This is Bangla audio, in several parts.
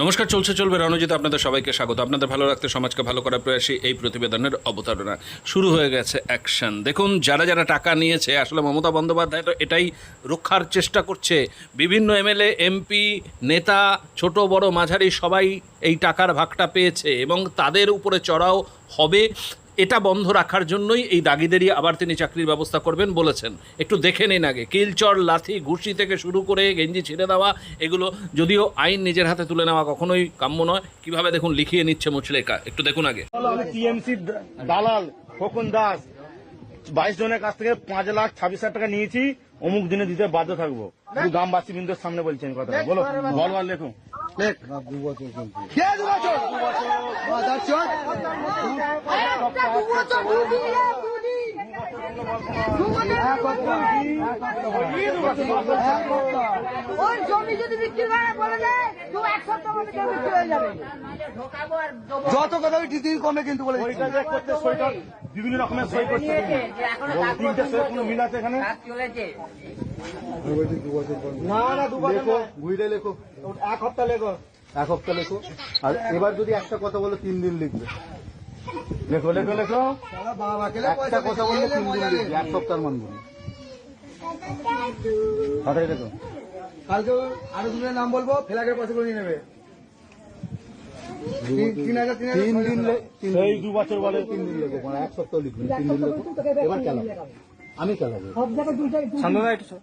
নমস্কার, চলছে, চলবে রণজিৎ, আপনাদের সবাইকে স্বাগত। আপনাদের ভালো রাখতে, সমাজকে ভালো করার প্রয়াসী এই প্রতিবেদনের অবতারণা। শুরু হয়ে গেছে অ্যাকশন দেখুন, যারা যারা টাকা নিয়েছে, আসলে মমতা বন্দ্যোপাধ্যায় তো এটাই রক্ষার চেষ্টা করছে। বিভিন্ন এমএলএ, এমপি, নেতা, ছোট, বড়, মাঝারি, সবাই এই টাকার ভাগটা পেয়েছে এবং তাদের উপরে চড়াও হবে। এটা বন্ধ রাখার জন্যই এই দাগিদেরই আবার তিনি চাকরির ব্যবস্থা করবেন বলেছেন। একটু দেখে নিন আগে। কিলচর লাথি ঘুষি থেকে শুরু করে গেঞ্জি ছিঁড়ে দেওয়া এগুলো যদিও আইন নিজের হাতে তুলে নেওয়া কখনোই কাম্য নয়। কীভাবে দেখুন লিখিয়ে নিচ্ছে মুচলেকা একটু দেখুন আগে। টিএমসি দালাল খোকন দাস। বাইশ জনের কাছ থেকে পাঁচ লাখ ছাব্বিশ হাজার টাকা নিয়েছি। অমুক দিনে দিতে বাধ্য থাকব। গ্রামবাসী বিন্দুর সামনে বলছেন কথা বলো বল বল লেখো ওর জমি যদি বিক্রি করে বলে দেয় দু এক সপ্তাহ মধ্যে জমি বিক্রি হয়ে যাবে। ঢোকাবো আর দেবো। যত কথা কমে কিন্তু বলে করতে বিভিন্ন রকমের সই করছে। তিনটে সই কোনো মিল আছে এখানে? না না লেখো ঘুরে লেখো এক সপ্তাহ লেখো এক সপ্তাহ লেখো আর এবার যদি একটা কথা বলো তিন দিন লিখবে লেখো লেখো লেখো একটা কথা বললে তিন দিন লিখবে এক সপ্তাহের মান ধরে কথাই লেখো কালকে আরও দুজনের নাম বলব ফেলাকের পয়সা করে নিয়ে নেবে তিন- তিন তিন দিন তিন সেই দু বছর বলে তিন দিন লেখো মানে এক সপ্তাহ লিখবে তিন দিন লেখো এবার চালাবো আমি কেন সব জায়গায় দুইটাই দুই- সান্দনা একটু সর।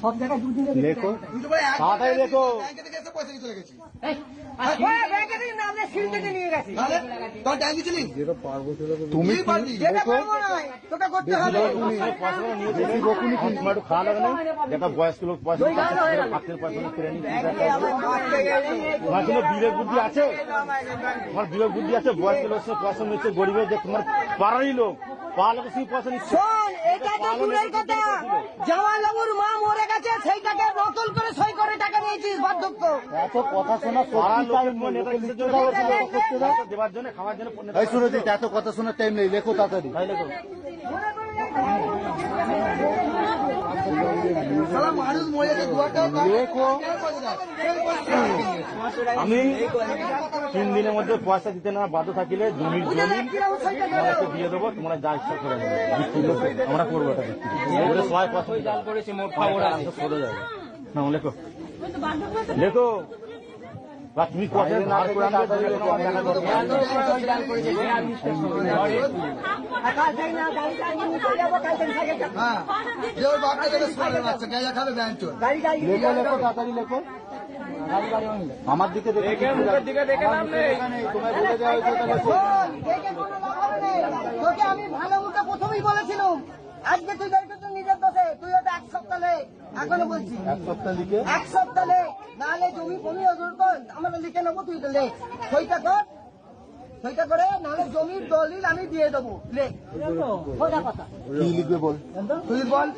সব জায়গায় লেখো। তাড়াতাড়ি লেখো। ব্যাংকে থেকে গেছি। তুমি যেটা বয়স্ক লোক পয়সা তোমার বিবেক বুদ্ধি আছে? তোমার বিবেক বুদ্ধি আছে? বয়স্ক লোক সে পয়সা নিচ্ছে গরিবের যে তোমার পাড়ারই লোক। লোকের সেই পয়সা নিচ্ছে শোন, এটা তো দূরের কথা। জামাইবাবুর মা মরে গেছে সেইটাকে নকল করে সই করে টাকা নিয়েছিস বার্ধক্য। এত কথা শোনা দেওয়ার জন্য খাওয়ার জন্য এত কথা শোনার টাইম নেই লেখো তাড়াতাড়ি। আমি তিন দিনের মধ্যে পয়সা দিতে না বাধ্য থাকলে জমির জমি দিয়ে দেবো তোমরা যা ইচ্ছা করে নেবে আমরা করব এটা সবাই পয়সা জাল করেছে মোট যাবে না লেখো। লেখো। বা তুমি। হ্যাঁ। আমার দিকে দেখে মুখের দিকে দেখে নাম নেই। তোমায় বলে দেওয়া হয়েছে ওটা লেখো। শোন, দেখে কোনো লাভ হবে না। তোকে আমি ভালো মুখে প্রথমেই বলেছিলাম। আজকে তুই গাড়ি নিজের দোষে তুই ওটা এক সপ্তাহ এখনও বলছি। এক সপ্তাহ লিখে? এক সপ্তাহ নাহলে জমি ফমি আমরা লিখে নেব তুই লে সইটা কর সইটা করে নাহলে জমির দলিল আমি দিয়ে দেবো। লে। সোজা কথা। কি লিখবে বল? তুই বল।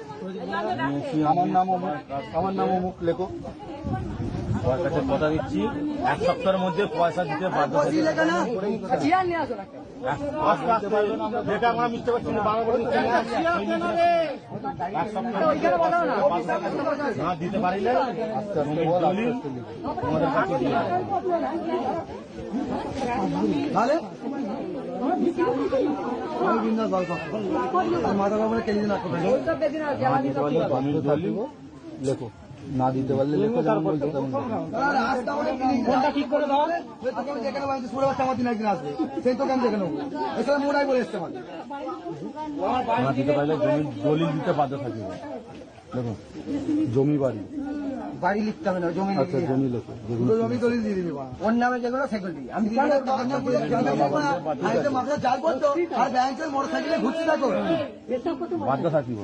আমার নাম অমুক আমার নাম অমুক লেখো। কাছে কথা দিচ্ছি। এক সপ্তাহের মধ্যে পয়সা দিতে বাধ্য না দিতে পারিলে তোমাদের কাছে দিয়ে তাহলে? মাথা না লেখো। না দিতে পারলে লেখো যেমন বলছো তেমন ফোনটা ঠিক করে দাও? তোকে আমি দেখে সুরে বাচ্চা আমার দিন একদিন আসবে? সেই তোকে আমি দেখে নেব? এছাড়া মোড়াই বলে এসছে আমাকে না দিতে পারলে জমির দলিল দিতে বাধ্য থাকবে দেখো জমি বাড়ি। বাড়ি লিখতে হবে না জমি আচ্ছা জমি লেখো জমি দলিল দিয়ে দিবি। ওর নামে যেগুলো সেগুলো আমি মাথায় জাল করতো আর ব্যাংকের মোটর সাইকেলে ঘুরতে থাকো। বাধ্য থাকিব।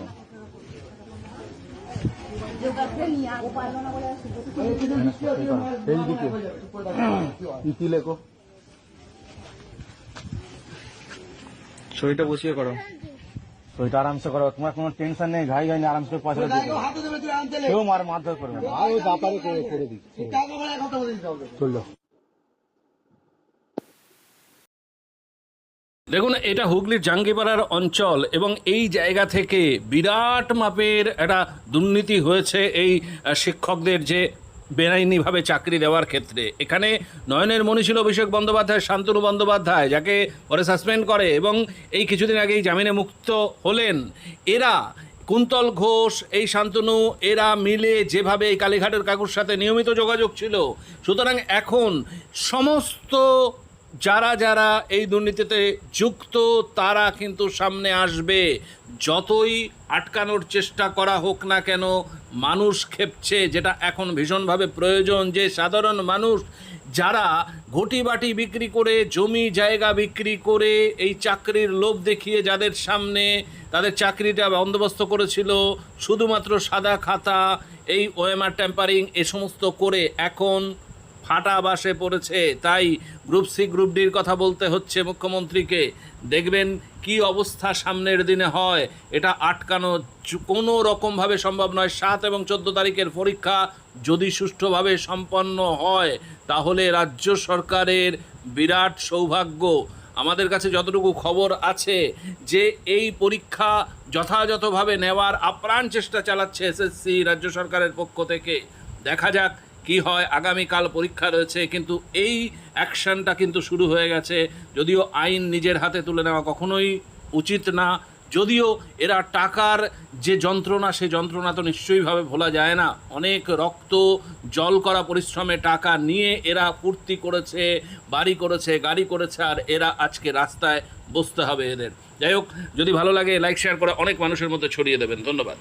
এই ইতি লেখো ছবিটা বসিয়ে করো। এটা আরামসে করো তোমার কোনো টেনশন নেই ঘাই ঘাই আরামসে করে পয়সা কেউ মার মারধর করবে না আর ওই ব্যাপারে করে করে দিই টাকা করে কথা বলে দিতে হবে চলল দেখুন, এটা হুগলির জাঙ্গিপাড়ার অঞ্চল এবং এই জায়গা থেকে বিরাট মাপের একটা দুর্নীতি হয়েছে এই শিক্ষকদের যে বেআইনিভাবে চাকরি দেওয়ার ক্ষেত্রে। এখানে নয়নের মণি ছিল অভিষেক বন্দ্যোপাধ্যায়, শান্তনু বন্দ্যোপাধ্যায়, যাকে পরে সাসপেন্ড করে এবং এই কিছুদিন আগেই জামিনে মুক্ত হলেন। এরা, কুন্তল ঘোষ, এই শান্তনু, এরা মিলে যেভাবে এই কালীঘাটের কাকুর সাথে নিয়মিত যোগাযোগ ছিল। সুতরাং এখন সমস্ত যারা যারা এই দুর্নীতিতে যুক্ত, তারা কিন্তু সামনে আসবে। যতই আটকানোর চেষ্টা করা হোক না কেন, মানুষ খেপছে, যেটা এখন ভীষণভাবে প্রয়োজন যে সাধারণ মানুষ, যারা ঘটি বাটি বিক্রি করে, জমি জায়গা বিক্রি করে, এই চাকরির লোভ দেখিয়ে যাদের সামনে তাদের চাকরিটা বন্দোবস্ত করেছিল, শুধুমাত্র সাদা খাতা, এই ওএমআর ট্যাম্পারিং এ সমস্ত করে এখন ফাটা বাসে পড়েছে। তাই গ্রুপ সি, গ্রুপ ডির কথা বলতে হচ্ছে মুখ্যমন্ত্রীকে। দেখবেন কি অবস্থা সামনের দিনে হয়, এটা আটকানো কোনো রকমভাবে সম্ভব নয়। সাত এবং চোদ্দ তারিখের পরীক্ষা যদি সুষ্ঠুভাবে সম্পন্ন হয়, তাহলে রাজ্য সরকারের বিরাট সৌভাগ্য। আমাদের কাছে যতটুকু খবর আছে যে, এই পরীক্ষা যথাযথভাবে নেওয়ার আপ্রাণ চেষ্টা চালাচ্ছে এসএসসি রাজ্য সরকারের পক্ষ থেকে। দেখা যাক কি হয়? আগামীকাল পরীক্ষা রয়েছে, কিন্তু এই অ্যাকশনটা কিন্তু শুরু হয়ে গেছে। যদিও আইন নিজের হাতে তুলে নেওয়া কখনোই উচিত না, যদিও এরা টাকার যে যন্ত্রণা, সে যন্ত্রণা তো নিশ্চয়ইভাবে ভোলা যায় না। অনেক রক্ত, জল করা পরিশ্রমে টাকা নিয়ে এরা ফুর্তি করেছে, বাড়ি করেছে, গাড়ি করেছে, আর এরা আজকে রাস্তায় বসতে হবে এদের। যাই হোক, যদি ভালো লাগে, লাইক, শেয়ার করে অনেক মানুষের মধ্যে ছড়িয়ে দেবেন। ধন্যবাদ।